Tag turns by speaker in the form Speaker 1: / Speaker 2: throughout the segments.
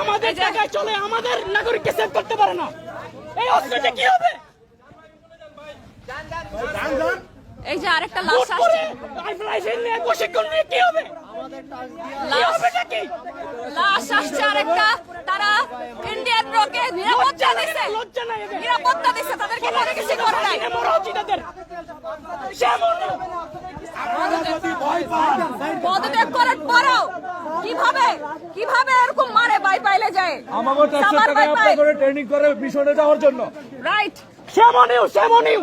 Speaker 1: আমাদের জায়গায় চলে আমাদের নাগরিককে সেভ করতে পারে না। এই অস্ত্রটা কি হবে?
Speaker 2: এই যে আরেকটা লাশ আসছে।
Speaker 1: রাইফেল নিয়ে প্রশিক্ষণ নিয়ে কি হবে?
Speaker 2: লাশ
Speaker 1: হবেটা কি
Speaker 2: লাশ আসছে আরেকটা। তারা ইন্ডিয়ান রকে নিরাপত্তা দিছে। নিরাপত্তা দিছে তাদেরকে কোনো কিছু করে নাই।
Speaker 1: মরা উচিত এদের সে মরলো
Speaker 2: পদত্যাগ করার পরেও কীভাবে কীভাবে এরকম মারে বাই যায়
Speaker 3: আমাকে ট্যাক্সের
Speaker 2: টাকা
Speaker 3: আপনার করে ট্রেনিং করে মিশনে যাওয়ার জন্য।
Speaker 2: রাইট
Speaker 1: সেমনিও সেমনিও।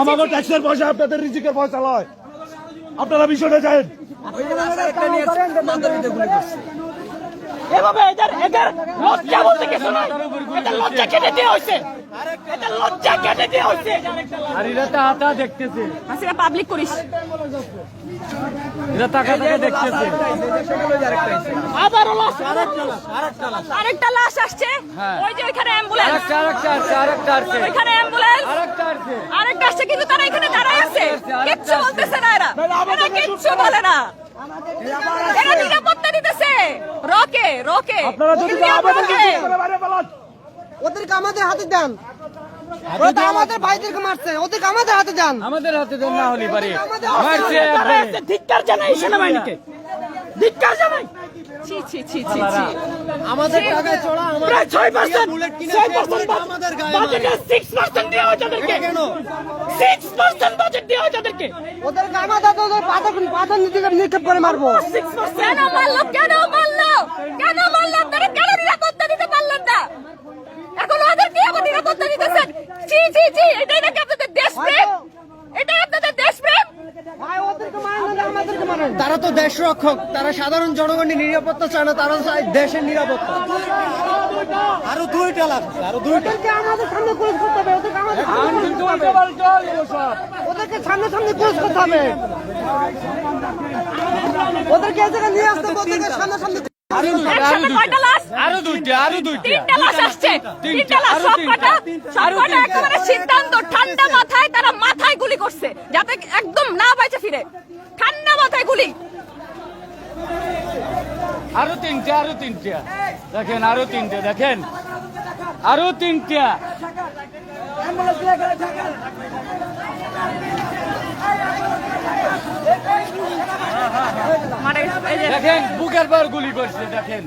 Speaker 2: আমাগো।
Speaker 3: ট্যাক্সের পয়সা আপনাদের রিজিকের পয়সা লয়। আপনারা মিশনে যান
Speaker 1: এভাবে এদের এদের লজ্জা বলতে কিছু নাই। এদের লজ্জা কেটে দেওয়া হয়েছে এদের লজ্জা কেটে হয়েছে
Speaker 3: আর এরা তো হাতা দেখতেছে।
Speaker 2: হাসিনা পাবলিক করিস।
Speaker 3: এরা টাকা টাকা দেখতেছে।
Speaker 1: আবারও লস
Speaker 2: আরেকটা লাশ আসছে। ওই যে ওইখানে অ্যাম্বুলেন্স
Speaker 3: আরেকটা আরেকটা আসছে আরেকটা আসছে।
Speaker 2: ওইখানে অ্যাম্বুলেন্স
Speaker 3: আরেকটা আসছে।
Speaker 2: আরেকটা আসছে কিন্তু তারা এখানে দাঁড়ায় আছে। কিচ্ছু বলতেছে না এরা। এরা কিচ্ছু বলে না। এরা নিরাপত্তা দিতেছে। রকে রকে।
Speaker 3: আপনারা যদি
Speaker 4: ওদেরকে আমাদের হাতে দেন। আমাদের ভাইদেরকে মারছে। ওদেরকে আমাদের হাতে দেন।
Speaker 3: আমাদের হাতে দেন না হলি পারে
Speaker 4: আমাদের
Speaker 3: মারছে
Speaker 1: ধিক্কার জানাই সেনাবাহিনীকে। ধিক্কার জানাই
Speaker 2: ছি ছি ছি ছি ছি।
Speaker 4: আমাদের টাকা চড়া
Speaker 1: প্রায় ছয় পার্সেন্ট ছয় পার্সেন্ট বাজেটে সিক্স পার্সেন্ট দেওয়া হয় তাদেরকে। সিক্স পার্সেন্ট বাজেট দেওয়া হয় তাদেরকে।
Speaker 4: ওদেরকে আমাদের হাতে ওদের পাথর পাথর নিক্ষেপ করে মারবো।
Speaker 1: সিক্স
Speaker 2: কেন মারলো কেন মারলো? কেন মারলো আপনারা কেন নিরাপত্তা দিতে পারলেন না এখন ওদের কি আবার নিরাপত্তা দিতেছেন ছি ছি ছি এটাই নাকি আপনাদের দেশপ্রেম এটাই আপনাদের দেশপ্রেম
Speaker 4: ভাই ওদেরকে মারেন না আমাদেরকে মারেন
Speaker 5: তারা রক্ষক তারা সাধারণ জনগণের নিরাপত্তা চায় না তারা চায় দেশের নিরাপত্তা। আরও দুইটা লাগছে আরও দুইটা।
Speaker 4: আমাদের সামনে পুলিশ করতে হবে ওদেরকে আমাদের সামনে পুলিশ করতে হবে। ওদেরকে সামনে সামনে পুলিশ করতে হবে। ওদেরকে এই জায়গায় নিয়ে আসতে ওদেরকে সামনে সামনে
Speaker 2: একসাথে কয়টা লাশ
Speaker 3: আরও দুইটা আরও দুইটা।
Speaker 2: তিনটা লাশ আসছে। তিনটা লাশ সব কটা সব কটা একেবারে সিদ্ধান্ত। ঠান্ডা মাথায় তারা মাথায় গুলি করছে যাতে একদম না বাইচে ফিরে। ঠান্ডা মাথায় গুলি।
Speaker 3: আরও তিনটা আরও তিনটা। দেখেন, আরও তিনটা, দেখেন। আরও তিনটা। দেখেন, বুকের পর গুলি করছে, দেখেন।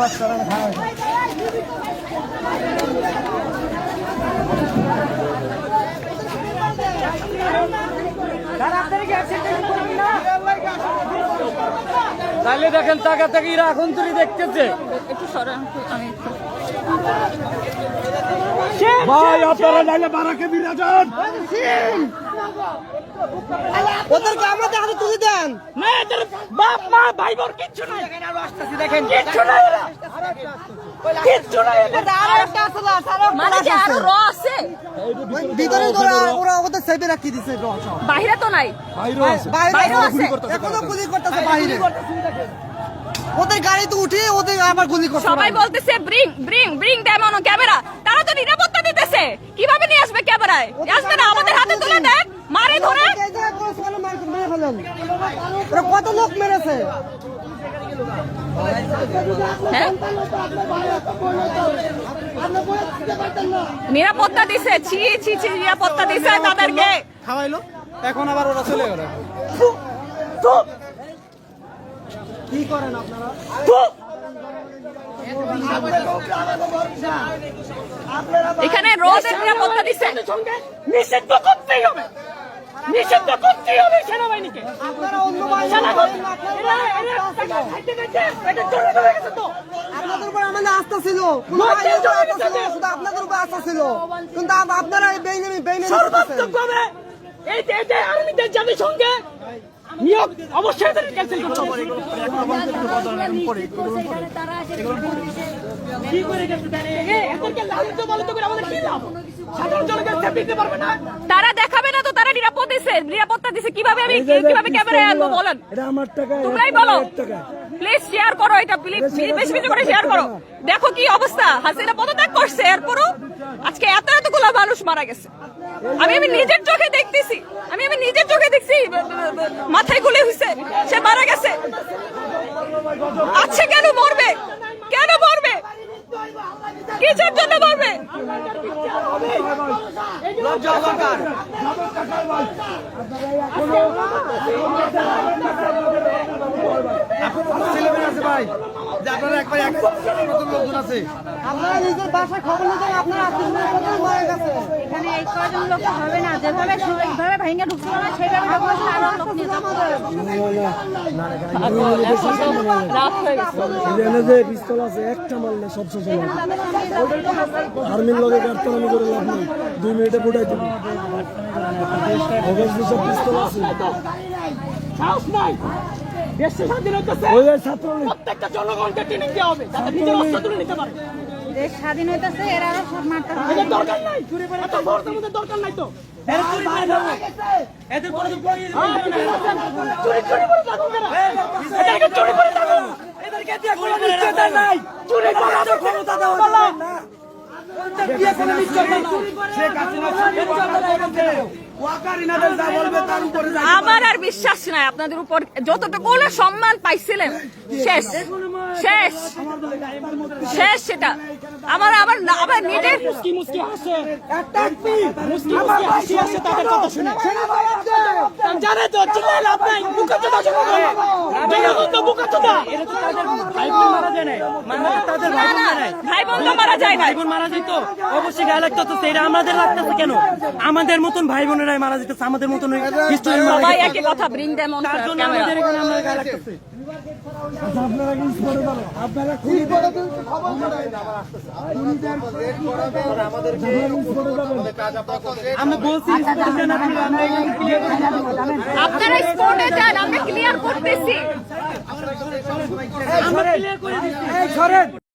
Speaker 2: বাচ্চা
Speaker 3: তাহলে দেখেন টাকা থেকে রাখুন তুমি তুই দেখতেছে।
Speaker 2: একটু সরান আমি একটু
Speaker 3: ভাই আপনারা নাইলে বারাকে বিরা যান
Speaker 4: ওদেরকে আমাদের হাতে তুলে দেন।
Speaker 1: না এদের বাপ মা ভাই বোন কিচ্ছু নাই। দেখেন কিচ্ছু কিচ্ছু
Speaker 4: একটা
Speaker 2: মানে কি
Speaker 4: আরও
Speaker 2: র আছে?
Speaker 4: ভিতরে তো ওরা- ওরা ওদের
Speaker 2: বাইরে নাই।
Speaker 3: বাইরে আছে।
Speaker 4: এখনও গুলি করতেছে, বাইরে। ওদের গাড়িতে উঠে ওদের আবার গুলি করছে
Speaker 2: সবাই বলতেছে ব্রিং ব্রিং ব্রিং ডেমন ক্যামেরা তো নিরাপত্তা দিতেছে। কীভাবে নিয়ে আসবে ক্যামেরায়? আসবে না আমাদের হাতে তুলে দেন মারে ধরে।
Speaker 4: কত লোক মেরেছে?
Speaker 2: হ্যাঁ? নিরাপত্তা দিছে ছি ছি ছি নিরাপত্তা দিছে তাদেরকে।
Speaker 5: খাওয়াইলো এখন আবার ওরা চলে গেল।
Speaker 4: কি করেন আপনারা?
Speaker 2: এখানে রোদের নিরাপত্তা
Speaker 1: সঙ্গে নিষিদ্ধ করতেই হবে। নিষিদ্ধ করতেই হবে সেনাবাহিনীকে।
Speaker 4: আপনাদের উপর আমাদের আস্থা ছিল। শুধু আপনাদের উপর আস্থা ছিল। কিন্তু আপনারা বেইনামি বেইনামি
Speaker 1: এই আর্মিদের জাতিসংঘে নিয়োগ অবশ্যই এদের ক্যান্সেল করতে হবে কি করে
Speaker 2: তারা দেখাবে না তো তারা নিরাপত্তা নিরাপত্তা দিছে। কীভাবে আমি কীভাবে ক্যামেরায় আনব বলেন?
Speaker 4: এটা আমার টাকা
Speaker 2: তোমরাই বলো। প্লিজ শেয়ার করো এটা প্লিজ বেশি বেশি করে শেয়ার করো। দেখো কি অবস্থা। হাসিনা পদত্যাগ করছে এরপরও আজকে এত এতগুলো মানুষ মারা গেছে। আমি আমি নিজের চোখে দেখতেছি। আমি আমি নিজের চোখে দেখছি, মাথায় গুলি হইছে, সে মারা গেছে। আচ্ছা কেন মরবে? কেন মরবে? কিসের জন্য মরবে?
Speaker 5: আছে ভাই? যে আপনারা একবার এক নতুন লোকজন আছে।
Speaker 4: আপনারা নিজের বাসায় খবর নিতে আপনারা আত্মীয় মারা গেছে
Speaker 6: এখানে এই কয়জন লোক হবে না যেভাবে এইভাবে ভেঙে ঢুকছিল না সেভাবে ঢুকবো আরও লোক নিয়ে যাব।
Speaker 2: রাত গেছে
Speaker 4: এখানে যে পিস্তল আছে একটা মারলে সব শেষ যাবে আর্মির লগে কাটতামি করে লাভ নেই। দুই মিনিটে ফুটাই দিবি। অবশ্যই সব পিস্তল আছে।
Speaker 1: সাহস নাই দেশে স্বাধীন হইতেছে প্রত্যেকটা জনগণকে ট্রেনিং দেওয়া হবে যাতে নিজের অস্ত্র তুলে নিতে পারে।
Speaker 6: দেশ স্বাধীন হইতেছে এরা সব মারতে হবে
Speaker 1: এদের দরকার নাই। এত ভোটের মধ্যে দরকার নাই তো। এদের করে চুরি চুরি করে থাকুক এরা। এদেরকে চুরি করে থাকুক এদেরকে দিয়ে কোনো নিশ্চয়তা নাই। চুরি করার ক্ষমতা দেওয়া যাবে না। দিয়ে কোনো নিশ্চয়তা নাই। নিশ্চয়তা নাই এদেরকে। ওয়াকারিনাদের যা বলবে তার উপরে যা
Speaker 2: আমার আর বিশ্বাস নাই আপনাদের উপর। যতটুকু সম্মান পাইছিলেন। শেষ। শেষ। শেষ সেটা। আমার না- আমার নিজের
Speaker 1: মুস্কি মুস্কি হাসে একটা মুস্কি মুস্কি হাসি আসে তাদের কথা শুনে জানে তো চিল্লাই লাভ নাই। বুকা চোদা শুনে জনগণ তো বুকা চোদা এটা তো তাদের ভাই বোন মারা যায় মানে তাদের
Speaker 2: না না ভাই বোন তো মারা যায় না
Speaker 1: ভাই বোন মারা যেত অবশ্যই গায়ে লাগতো তো সেটা আমাদের লাগতেছে কেন? আমাদের মতন ভাই বোনেরাই মারা যেতেছে আমাদের মতন হিস্টোরি
Speaker 2: সবাই একই কথা ব্রিং দেম অন
Speaker 1: আমাদের এখানে আমাদের গায়ে লাগতেছে।
Speaker 4: আপনারা কি করে খুবই
Speaker 1: আমরা
Speaker 2: স্পটে যান আমরা ক্লিয়ার করতেছি।
Speaker 1: আমরা ক্লিয়ার করে দিচ্ছি।
Speaker 4: এই সরেন